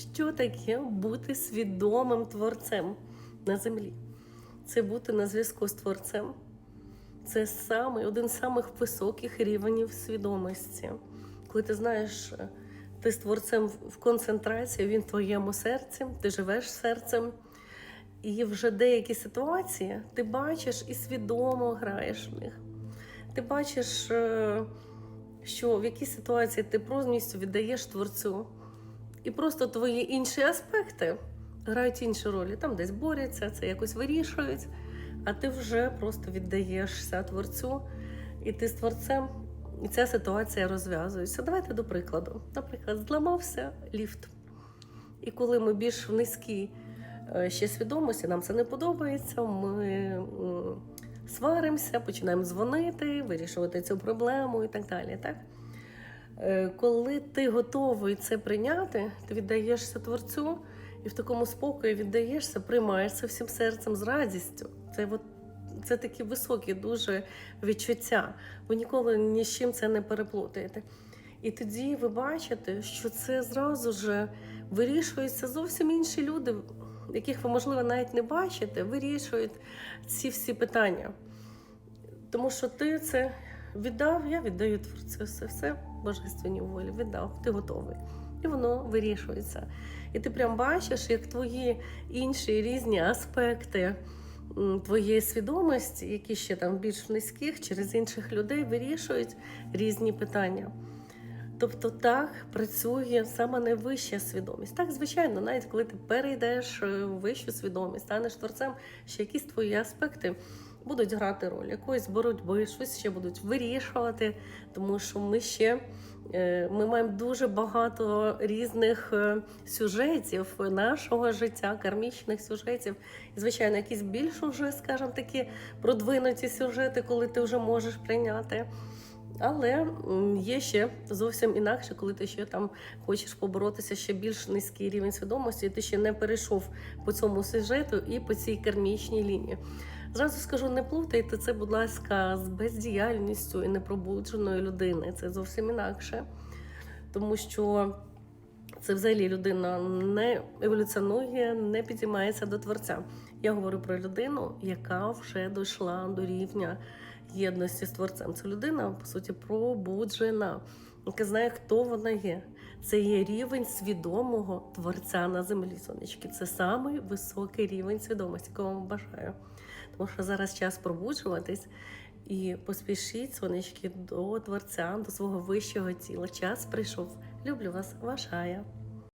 що таке бути свідомим творцем на землі. Це бути на зв'язку з творцем. Це саме один з самих високих рівнів свідомості. Коли ти знаєш, ти з творцем в концентрації, він в твоєму серці, ти живеш серцем. І вже деякі ситуації ти бачиш і свідомо граєш в них. Ти бачиш, е, що в якій ситуації ти повністю віддаєш творцю. І просто твої інші аспекти грають інші ролі. Там десь борються, це якось вирішують, а ти вже просто віддаєшся творцю, і ти з творцем, і ця ситуація розв'язується. Давайте до прикладу. Наприклад, зламався ліфт. І коли ми більш в низькій е, ще свідомості, нам це не подобається. Ми сваримося, починаємо дзвонити, вирішувати цю проблему і так далі. Так? Е, Коли ти готовий це прийняти, ти віддаєшся творцю і в такому спокої віддаєшся, приймаєш це всім серцем з радістю. Це от це такі високі дуже відчуття. Ви ніколи ні з чим це не переплутаєте. І тоді ви бачите, що це зразу ж вирішуються зовсім інші люди, яких ви, можливо, навіть не бачите, вирішують ці всі питання. Тому що ти це віддав, я віддаю творцю все, все божественній волі, віддав, ти готовий. І воно вирішується. І ти прям бачиш, як твої інші різні аспекти твоєї свідомості, які ще там більш низьких, через інших людей вирішують різні питання. Тобто так працює саме найвища свідомість. Так, звичайно, навіть коли ти перейдеш е, в вищу свідомість, станеш творцем, ще якісь твої аспекти будуть грати роль якоїсь боротьби, щось ще будуть вирішувати, тому що ми ще е, ми маємо дуже багато різних е, сюжетів нашого життя, кармічних сюжетів. І, звичайно, якісь більш уже, скажімо такі, продвинуті сюжети, коли ти вже можеш прийняти. Але є ще зовсім інакше, коли ти ще там хочеш поборотися ще більш низький рівень свідомості, і ти ще не перейшов по цьому сюжету і по цій кармічній лінії. Зразу скажу, не плутайте це, будь ласка, з бездіяльністю і непробудженої людини. Це зовсім інакше. Тому що це взагалі людина не еволюціонує, не підіймається до творця. Я говорю про людину, яка вже дійшла до рівня єдності з творцем. Це людина, по суті, пробуджена, яка знає, хто вона є. Це є рівень свідомого творця на землі. Сонечки. Це самий високий рівень свідомості, якого вам бажаю. Тому що зараз час пробуджуватись і поспішіть, сонечки, до творця, до свого вищого тіла. Час прийшов. Люблю вас, ваша.